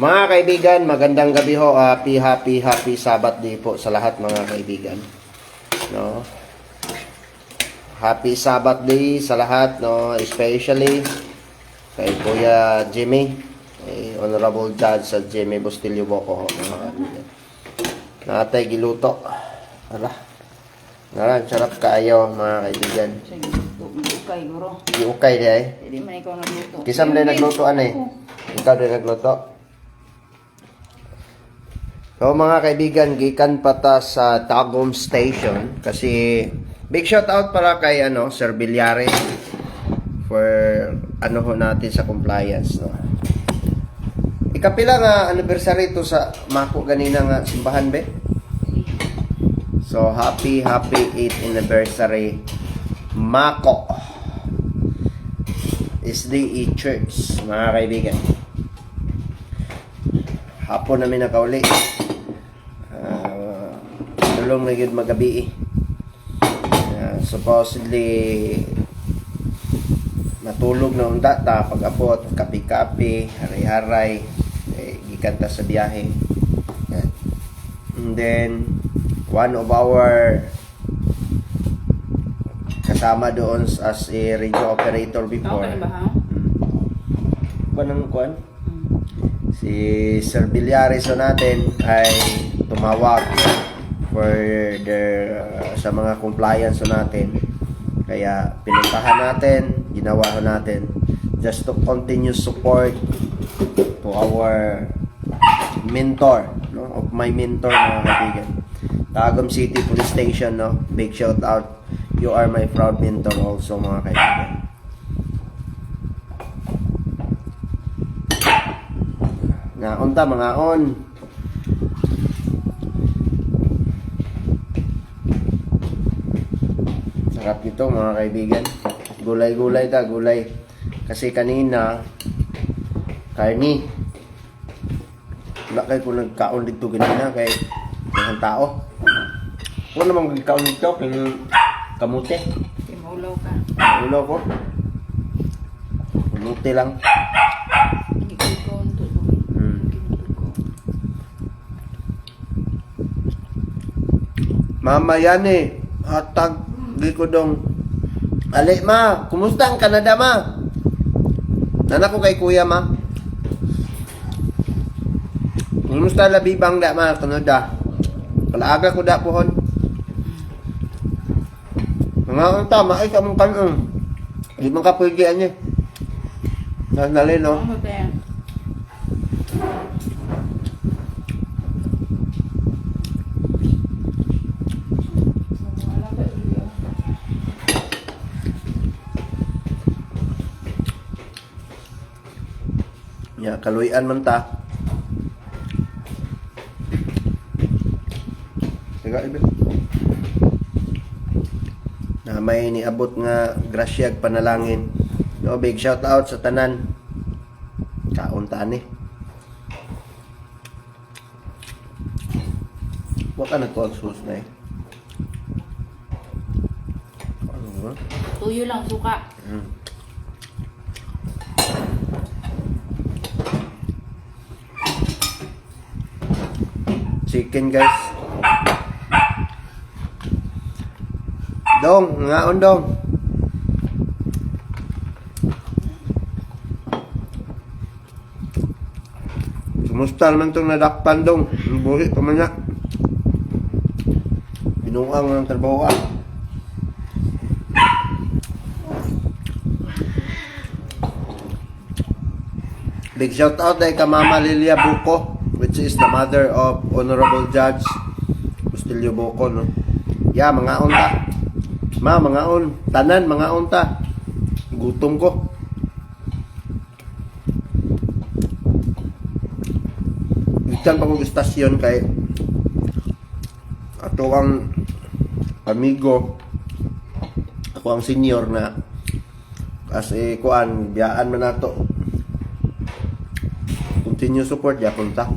Mga kaibigan, magandang gabi ho. Happy, happy, happy Sabbath day po sa lahat mga kaibigan. No? Happy Sabbath day sa lahat, no? Especially kay Kuya Jimmy, kay Honorable Judge sa Jimmy Bustillo Boco, ho, mga kaibigan. Natay giluto. Ala. Naran, sarap kaayo mga kaibigan. Sige, ukay, guro. Iukay di ay. Hindi man ikaw nagluto. Kisam din nagluto ano eh. Ikaw din nagluto. So mga kaibigan, gikan pa ta sa Tagum Station kasi big shout out para kay ano, Sir Bilyare for ano ho natin sa compliance no. Ikapila nga anniversary to sa mako ganina nga simbahan be. So happy happy 8th anniversary Mako SDE Church, mga kaibigan. Hapon namin nakauli. Uh, tulong na yun magabi. Uh, supposedly, natulog na unda ta pag-abot, kapi-kapi, haray-haray, eh, gikanta sa biyahe. Yan. And then, one of our kasama doon as a radio operator before. Okay ba, ha? Ba ng kwan? Si Sir Villareso natin ay tumawag for the sa mga compliance natin. Kaya pinuntahan natin, ginawa natin just to continue support to our mentor, no? Of my mentor mga kaibigan. Tagum City Police Station, no? Big shout out. You are my proud mentor also mga kaibigan. Nga unta mga on. Sarap nito mga kaibigan. Gulay-gulay ta, gulay. Kasi kanina, karni. Wala kayo kung nagkaon dito kanina kay mga tao. Kung namang nagkaon dito, kay kamuti. Sige, maulaw ka. Ulo ko. Kamuti lang. Hmm. Mama yan eh. Hatag. Di ko dong. Ali ma, kumusta ang Canada ma? Nana ko kay kuya ma. Kumusta labibang da ma, Canada? Palaaga ko da pohon. Mga ang tama ay kamong kanon. Di man ka pwede anya. Nandali no. Ya, kaluyan man ta. Teka, ibe. Na may niabot nga grasyag panalangin. No, big shout out sa tanan. Kaunta ni. Wa ka na to ang sus na eh. Ano ba? Tuyo lang, suka. Hmm. Chicken guys. Dong, ngaon dong. Kumusta naman itong nadakpan dong? Ang buhi pa man niya. Binuang ng trabaho ah. Big shout out kay ka Mama Lilia Buko, which is the mother of Honorable Judge Bustilio Buko, no? Yeah, mga unta. Ma, mga on. Tanan, mga unta. Gutom ko. Ikan pa kong istasyon kay ato ang amigo ako ang senior na kasi kuan biyaan man nato continue support ya punta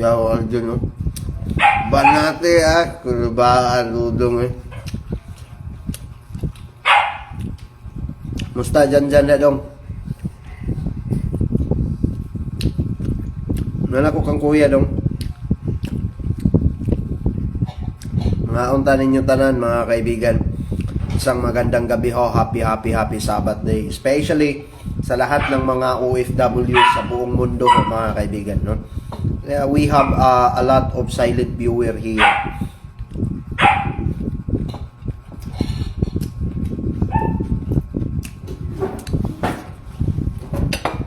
yaw Arjun. Oh. Banate ah, kurbaan udong eh. Musta dyan dyan na dong? Nalako kang kuya dong. Mga unta ninyo tanan mga kaibigan. Isang magandang gabi ho. Happy, happy, happy Sabbath day. Especially sa lahat ng mga OFW sa buong mundo ho, mga kaibigan. No? Kaya we have uh, a lot of silent viewer here.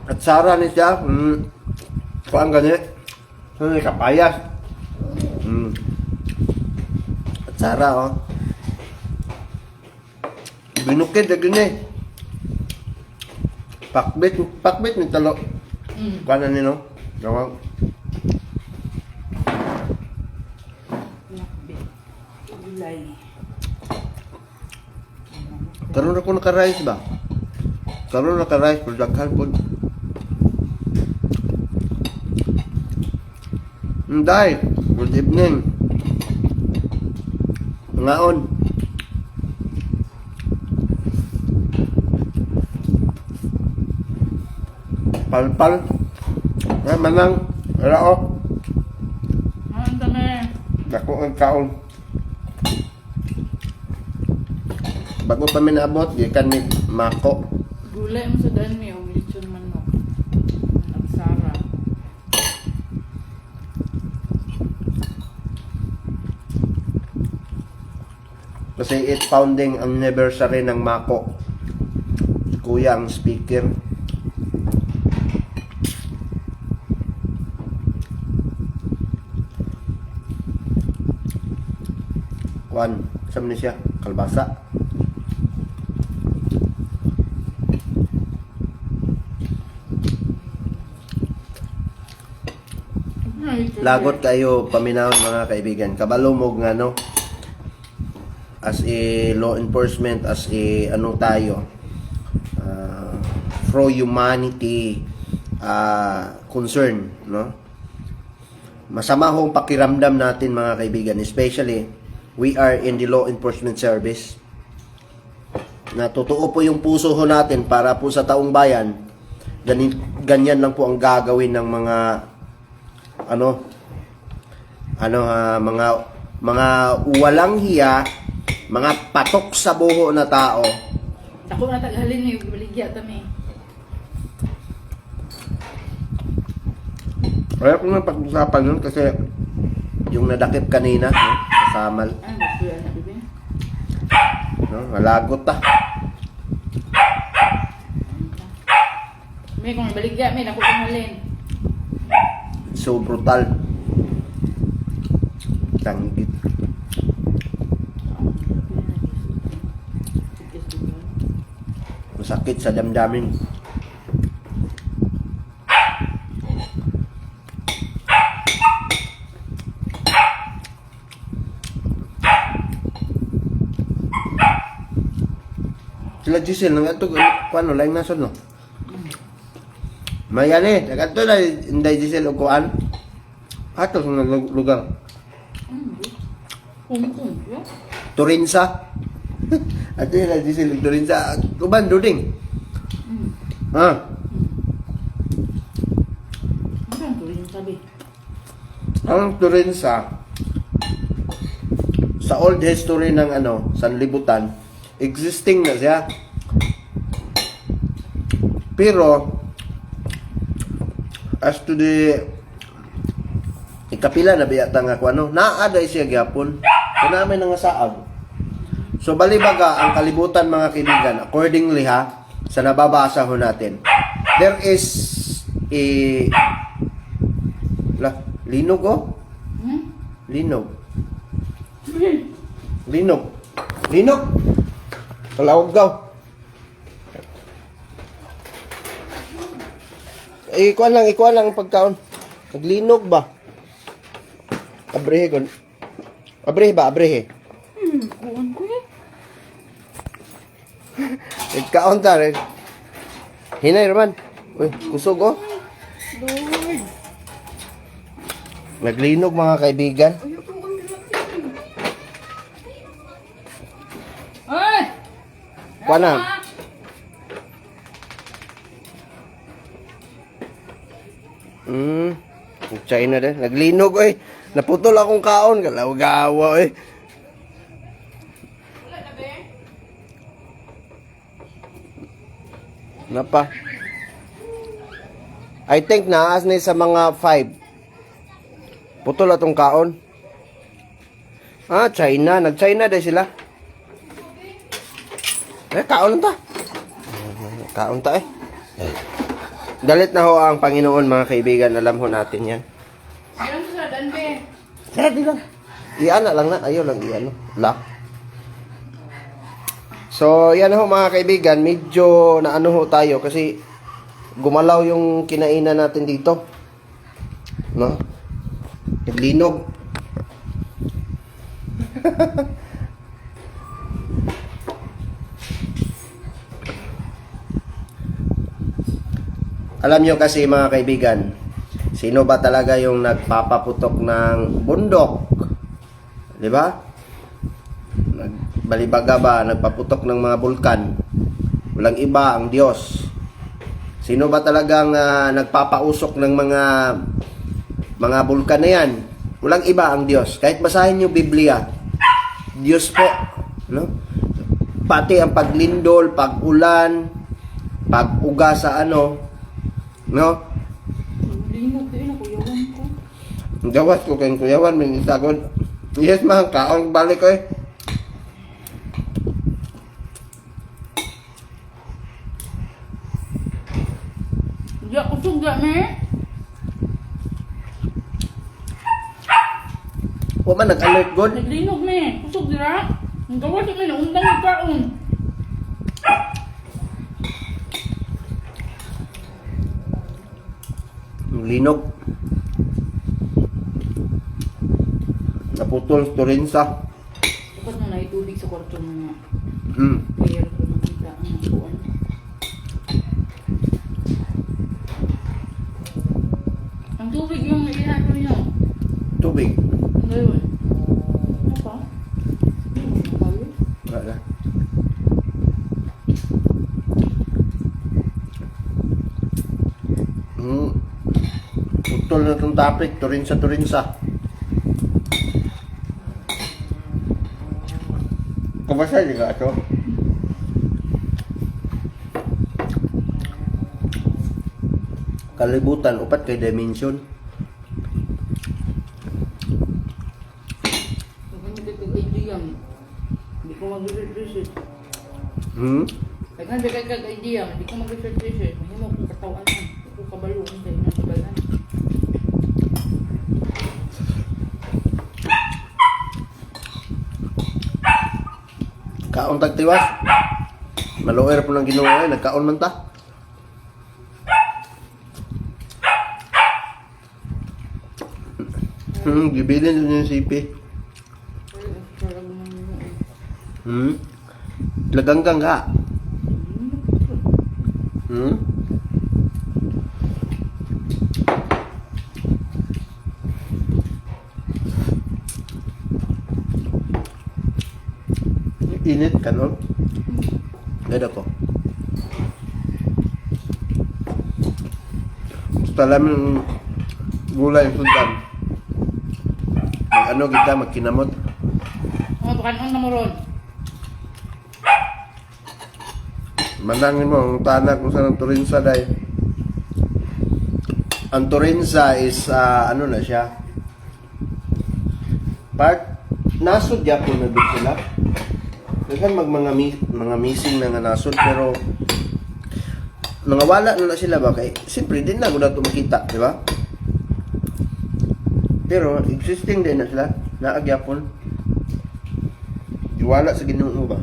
At Sara ni siya, mm, kuang gani, ni kapayas. Mm. At Sara, oh. Binukid na gani. Pakbit, pakbit ni talo. Mm. Kanan ni no? Gawang. Nakbit. Gulay. Karoon ako naka-rice ba? Karoon naka-rice, pero daghan po. Hindi. Good evening. Ngaon. Palpal. Ay, manang. Wala oh. Ang dami. Dako ang kaon. Bago pa mi naabot, gikan ni Mako. Gulay mo sa dami. O lechon manok. At sara. Kasi 8 pounding ang anniversary ng Mako. Kuya ang speaker. Kwan, saan ni siya? Kalbasa. Ay, Lagot kayo paminahon mga kaibigan. Kabalumog nga no. As a law enforcement, as a ano tayo, uh, pro humanity uh, concern, no? Masama hong pakiramdam natin mga kaibigan, especially we are in the law enforcement service. Na totoo po yung puso ho natin para po sa taong bayan. Ganyan, ganyan lang po ang gagawin ng mga ano ano ah, mga mga walang hiya, mga patok sa buho na tao. Ako na taghalin niyo. Baligya tami. Kaya ko nang pag-usapan yun kasi yung nadakip kanina, no, kasamal, no, malagot ta. May kung baligya. May naku taghalin. So brutal. Tanggit. Masakit sa damdamin. Sila Giselle, nang ato, kuano, laing nasod no? Mayani, nagato na, inday Giselle, o kuan. Ato sa lugar. Turinsa. Ato yun na Giselle, Turinsa. Kuban, duding. Mm. Ha? Ang yung sabi? Ang Turinsa, sa old history ng ano, sanlibutan, existing na siya. Pero, as to the ikapila na biyata nga ko ano, naaday siya gyapon. Kunamay na nga saag. So balibaga ang kalibutan mga kaibigan, accordingly ha, sa nababasa ho natin, there is a la, linog oh. Linog. Linog. Linog. Kalawag daw. Eh, ikuan lang, ikuan lang ang pagkaon. Naglinog ba? Abrehe kon. Abrehe ba? Abrehe. Hmm, kuon ko eh. Nagkaon ta rin. Hinay raman. Uy, kusog oh. Lord. Naglinog mga kaibigan. Oy! Kuha hmm, na. Hmm. China din. Naglinog oy. Eh. Naputol akong kaon. Galaw-gawa eh. Napa. I think naas ni sa mga 5. Putol atong kaon. Ah, China. Nag-China din sila. Eh, kaon ta. Kaon ta eh. Galit na ho ang Panginoon mga kaibigan. Alam ho natin yan. Di lang. Iana lang na. Ayaw lang iano. Lock. So, yan ho mga kaibigan. Medyo naano ho tayo kasi gumalaw yung kinainan natin dito. No? Naglinog. Alam nyo kasi mga kaibigan, sino ba talaga yung nagpapaputok ng bundok? Di ba? Nagbalibaga ba, nagpaputok ng mga bulkan? Walang iba ang Diyos. Sino ba talagang ah, nagpapausok ng mga mga bulkan na yan? Walang iba ang Diyos. Kahit basahin niyo Biblia, Diyos po. No? Pati ang paglindol, pag-ulan, pag-uga sa ano, no? Linog din ako, yawan ko. Gawas ko kayong kuyawan, may isagod. Yes, mga kaong balik ko eh. Di ako suga, me. Huwag man nag-alert god. Naglinog, me. Kusog dira. Ang gawa sa mga undang yung kaon. Linog. Naputol turinsa. Dapat na naitubig sa kwarto mga Hmm. player ko nakita ang kuwan. Ang tubig yung ilan ko niyo. Tubig. Ngayon. Ano pa? Yun? Wala. Hmm. Putol na itong topic. Turinsa, turinsa. Kabasa di ka ito? Kalibutan, upat kay dimension. Hindi ko hindi mag-research. Hmm? Kaya nga, bigay kag idea, hindi ko mag-research. Mahimo kong katawan mo. Hindi ko kabalo kung sa'yo na kabalan. Kaon tagtiwas. Maluer po ng ginawa eh. Nagkaon man ta. Hmm, gibilin din yung sipi. Hmm? Laganggang ka. Hmm? Init ka, no? Gada ko. Gusto yung gulay yung. Mag ano kita, magkinamot. Mga bakanon na mo ron. Manangin mo ang tanak kung saan ang Turinsa dahil. Ang Turinsa is, ah, ano na siya? Part, nasod yapon na doon sila. Kasi mag mga, mi, mga missing na nga nasod, pero nangawala na na sila ba? Kay, siyempre, din na na ito makita, di ba? Pero, existing din na sila, naagyapon. Iwala sa ginoo ba?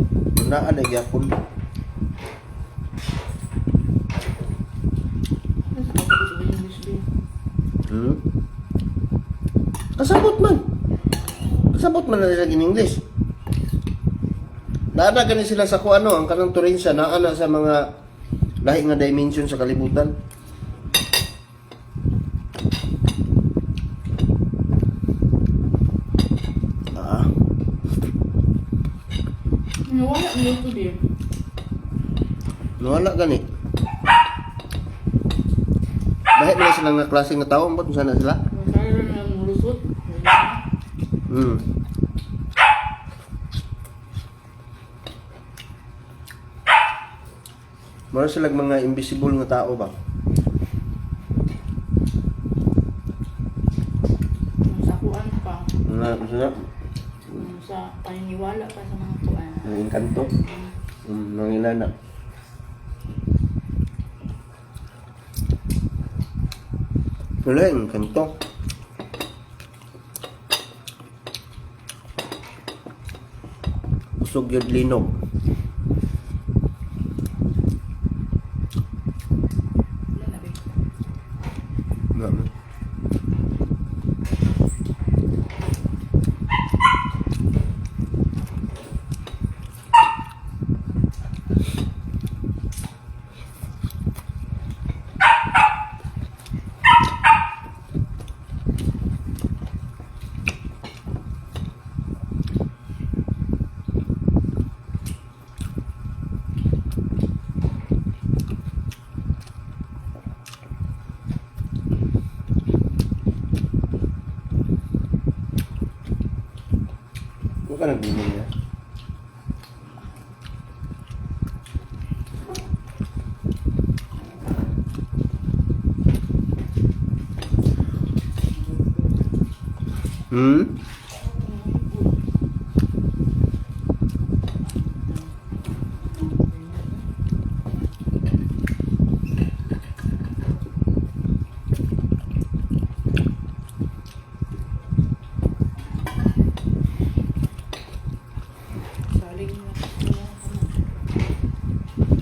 Yung English din? Hmm? Kasabot man. Kasabot man na nila in English. Naana gani sila sa kung ano, ang kanang Turinsa, naana sa mga lahi nga dimension sa kalibutan. Ah, Nawala mo ito din. nawala gani. Dahil na silang nga klase nga tao, ambot sana sila. Masaya na ng lusot. Hmm. Mara silang mga invisible nga tao ba? Sa kuan pa. Na, na, Sa paniniwala pa sa mga kuan. ang inkanto. Hmm, nang inana. Wala yung kanto. Usog yung linog. Wala na ba? Nga. Huwag ka nagbinig niya. Hmm?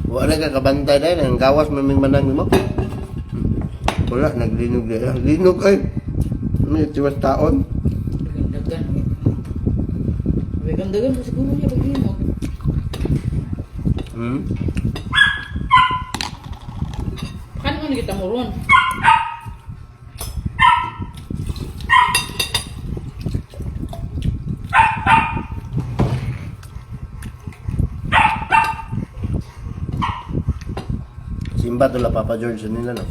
Wala ka kabantay dahil ang gawas maming manang mo. Wala, naglinog na. Linog ay. May tiwas taon. Dagan. Dagan po siguro niya pag hinog. Hmm? Kan man kita mo ron. Simba to la Papa George nila no.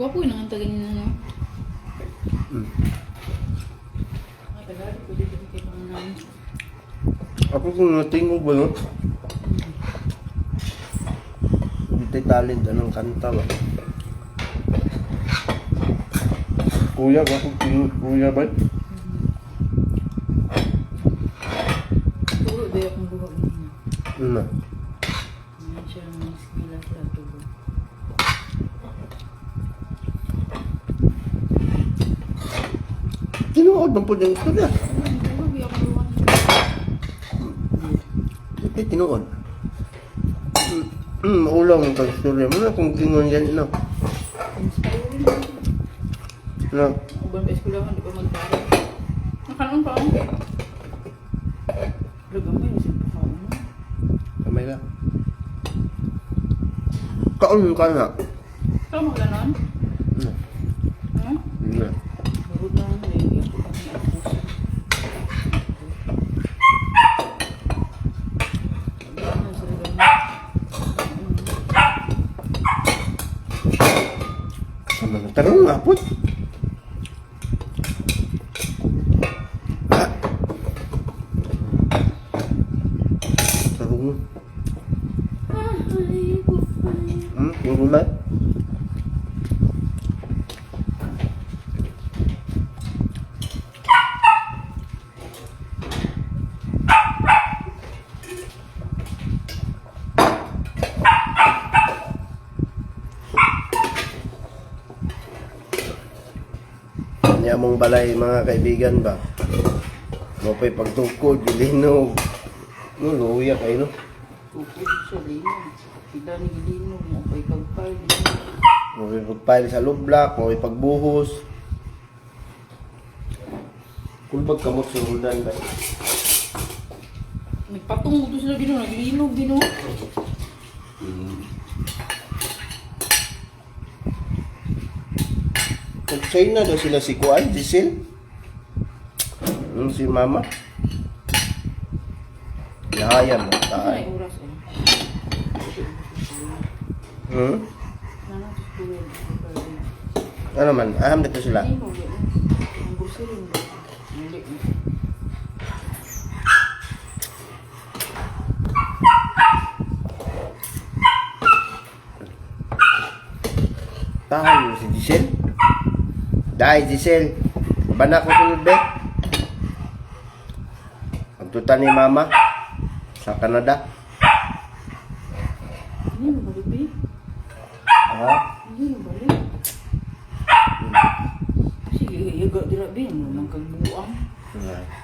Gwapo yun ang tagan Kung natingog ba no? Hindi talent anong kanta ba? Kuya, ako tingog kuya ba? Puro ba akong buhok niya. Ano? Ngayon siya ang skila sa tubo. Tinuod man po yung istorya. Puro ba akong buhok Hindi tinuod. Hmm, hmm, maulang ang istorya. Muna kung tingon yan, no? Inspiring. No? Uban pa eskwelahan, di pa magpara. Nakaroon pa ako. Lagamay, isip pa ka. Kaon ka na. Ikaw maglanon? Hmm. Ha? Hindi. Barod na lang, eh. Ako pa niya ako. Ano, sa lagamay? Tarong nga. Ah. Tarong. Ay, bufay. Hmm, yung gulay. Balay mga kaibigan ba? Mo pa'y pagtukod, gilinog. No, luya kayo no. Tukod siya, linog. Kita ni Gilinog, mo pa ikagpay. Mo pa'y pagpile sa lublak, mo pa'y pagbuhos. Kulbag kamot sa hudan ba? Nagpatungod to sila Gino, naglinog Gino. Kung China daw sila si Kuan, Giselle. Yung si Mama. Nahayam mo, taay. Hmm? Ano man, aham dito sila. Tahan. Dahil Giselle, bana ko sunod be. Pagtuta ni mama sa Canada. Hindi mo babe. Ha? Hindi mo balik. Sige, iyaga dira. Ano nang kagbuang. Akong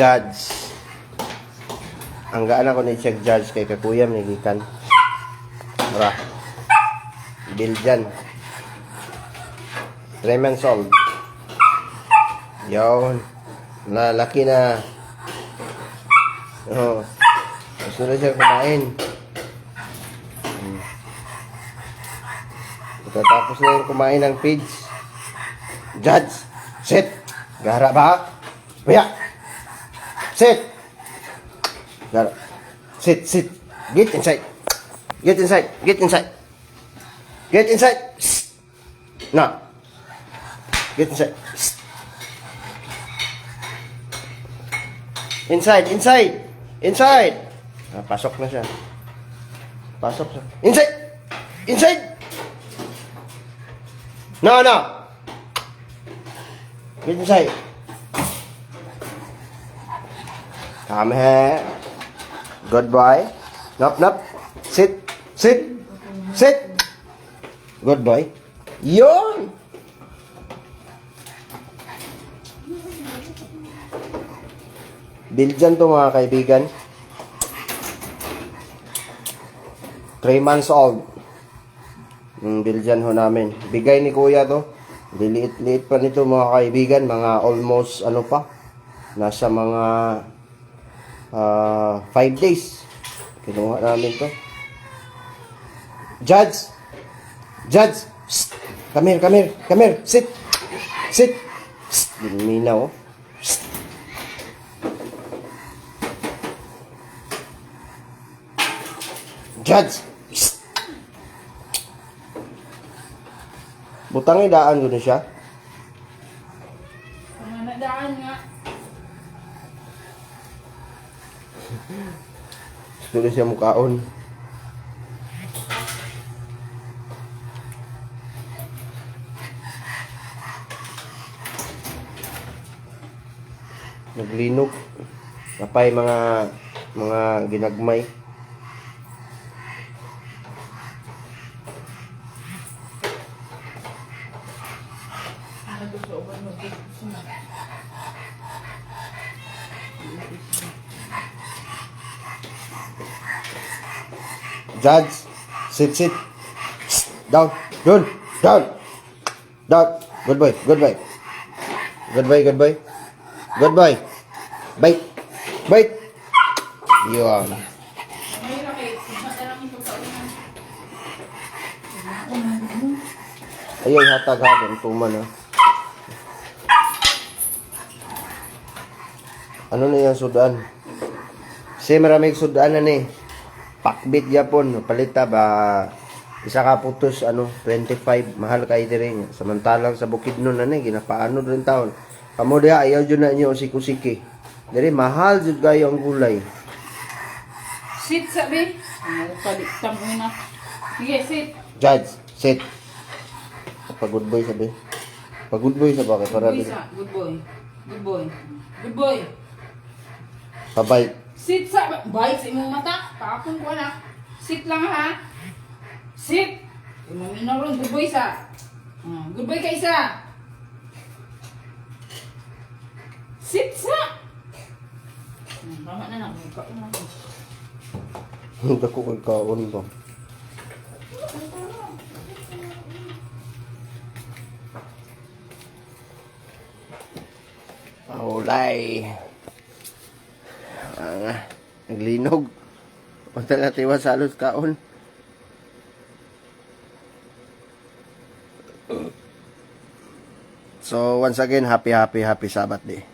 judge. Ang gaan ako ni check judge kay kakuyam ni Gikan. Mara. Biljan. Three months old. Yun. Lalaki na. Oh. Gusto na siya kumain. Hmm. Pagkatapos na yung kumain ng pigs. Judge, sit. Gara ba? Kuya. Sit. Gara. Sit, sit. Get inside. Get inside. Get inside. Get inside. Shh. No. Get inside. Shh. Inside, inside. Inside. Ah, pasok na siya. Pasok siya. Inside. Inside. No, no. Get inside. Come here. Good boy. Nop, nop. Sit. Sit. Sit. Good boy. Yun. Biljan to mga kaibigan. 3 months old. Yung Biljan ho namin. Bigay ni kuya to. Diliit-liit pa nito mga kaibigan. Mga almost ano pa. Nasa mga 5 days. Kinuha namin to. Judge! Judge! Psst! Come here, come here, come here. Sit! Sit! Psst! Minaw. Psst! Judge! Psst! Butang idaan ko na siya. Mga nadaan nga. Na siya mukaon. Naglinog. Napay mga mga ginagmay. Ano gusto ko ba mag-gusto na? Judge, sit, sit. Down, down, down. Down. Good boy, good boy. Good boy, good boy. Good boy. Bite. Bite. Yun. Ayun, hatag habang tuman ha. Ano na yung sudan? Kasi maraming sudan na ni. Pakbit Japon, palita ba isa ka putos ano 25 mahal kay dire samantalang sa Bukidnon na ni ginapaano rin taon kamo diha ayaw jud na inyo sikusiki dire mahal jud kayo ang gulay Sit sabi. Ano paliktam mo na. Sige, sit. judge sit pag good boy sabi pag good boy sa bakit para Good boy. Good boy. Good boy. Good boy. pabay Sit sa... Bite sa imong mata. Pakapon ko na. Sit lang ha. Sit. Umaminaw ron. Good boy sa. Ah, good isa. Sit sa. Hmm, Tama na na. Kain na ako. Dako kay kaon ba Paulay. Ah, naglinog. Punta na tiwa sa alos kaon. So once again, happy happy happy Sabbath day.